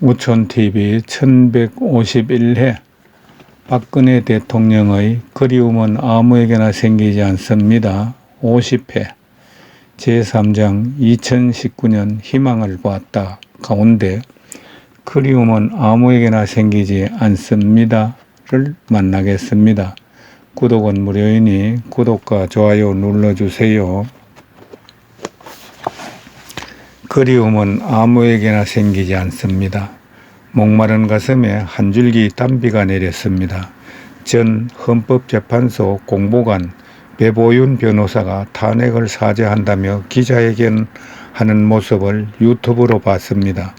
우촌TV 1151회 박근혜 대통령의 그리움은 아무에게나 생기지 않습니다. 50회 제3장 2019년 희망을 보았다 가운데 그리움은 아무에게나 생기지 않습니다를 만나겠습니다. 구독은 무료이니 구독과 좋아요 눌러주세요. 그리움은 아무에게나 생기지 않습니다. 목마른 가슴에 한 줄기 땀비가 내렸습니다. 전 헌법재판소 공보관 배보윤 변호사가 탄핵을 사죄한다며 기자회견 하는 모습을 유튜브로 봤습니다.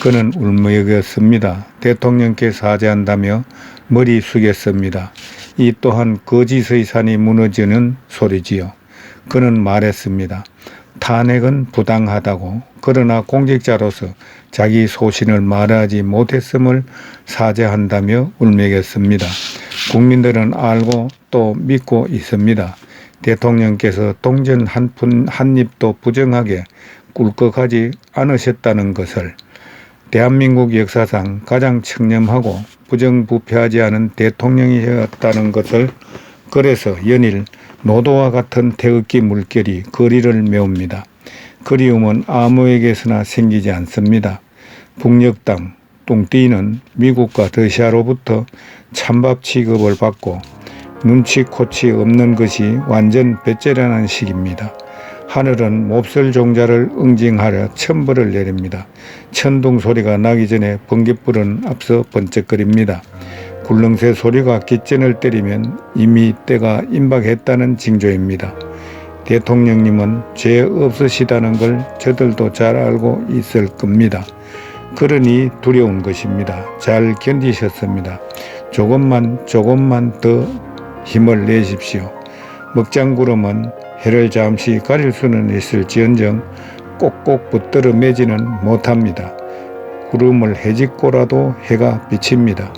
그는 울먹였습니다. 대통령께 사죄한다며 머리 숙였습니다. 이 또한 거짓의 산이 무너지는 소리지요. 그는 말했습니다. 탄핵은 부당하다고 그러나 공직자로서 자기 소신을 말하지 못했음을 사죄한다며 울먹였습니다. 국민들은 알고 또 믿고 있습니다. 대통령께서 동전 한, 푼, 한 입도 부정하게 꿀꺽하지 않으셨다는 것을 대한민국 역사상 가장 청렴하고 부정부패하지 않은 대통령이었다는 것을 그래서 연일 노도와 같은 태극기 물결이 거리를 메웁니다. 그리움은 아무에게서나 생기지 않습니다. 북녘 땅 뚱띠는 미국과 러시아로부터 찬밥 취급을 받고 눈치 코치 없는 것이 완전 배째라는 식입니다. 하늘은 몹쓸 종자를 응징하려 천벌을 내립니다. 천둥 소리가 나기 전에 번갯불은 앞서 번쩍거립니다. 굴렁쇠 소리가 깃전을 때리면 이미 때가 임박했다는 징조입니다. 대통령님은 죄 없으시다는 걸 저들도 잘 알고 있을 겁니다. 그러니 두려운 것입니다. 잘 견디셨습니다. 조금만 조금만 더 힘을 내십시오. 먹장구름은 해를 잠시 가릴 수는 있을지언정 꼭꼭 붙들어 매지는 못합니다. 구름을 헤집고라도 해가 비칩니다.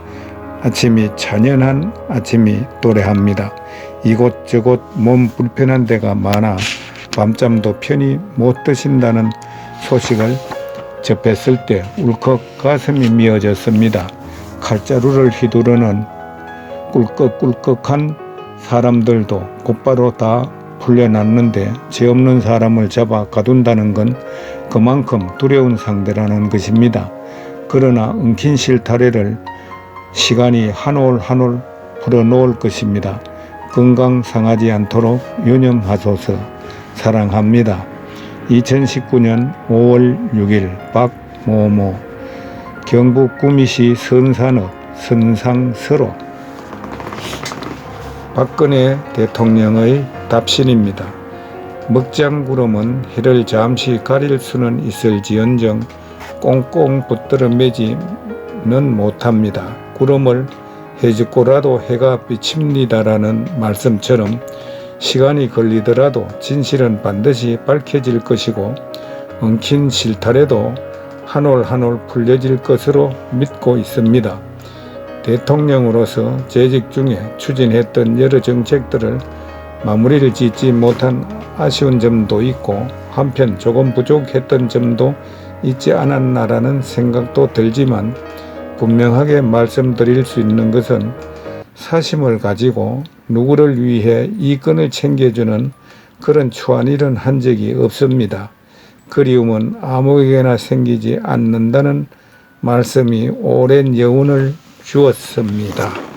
아침이 찬연한 아침이 도래합니다. 이곳저곳 몸 불편한 데가 많아 밤잠도 편히 못 드신다는 소식을 접했을 때 울컥 가슴이 미어졌습니다. 칼자루를 휘두르는 꿀꺽꿀꺽한 사람들도 곧바로 다 풀려났는데 죄 없는 사람을 잡아 가둔다는 건 그만큼 두려운 상대라는 것입니다. 그러나 엉킨 실타래를 시간이 한 올 한올 풀어놓을 것입니다. 건강 상하지 않도록 유념하소서 사랑합니다. 2019년 5월 6일 박모모 경북 구미시 선산읍 선상서로 박근혜 대통령의 답신입니다. 먹장구름은 해를 잠시 가릴 수는 있을지언정 꽁꽁 붙들어 매지는 못합니다. 구름을 해집고라도 해가 비칩니다라는 말씀처럼 시간이 걸리더라도 진실은 반드시 밝혀질 것이고 엉킨 실타래도 한 올 한 올 풀려질 것으로 믿고 있습니다. 대통령으로서 재직 중에 추진했던 여러 정책들을 마무리를 짓지 못한 아쉬운 점도 있고 한편 조금 부족했던 점도 있지 않았나라는 생각도 들지만 분명하게 말씀드릴 수 있는 것은 사심을 가지고 누구를 위해 이권을 챙겨주는 그런 추한 일은 한 적이 없습니다. 그리움은 아무에게나 생기지 않는다는 말씀이 오랜 여운을 주었습니다.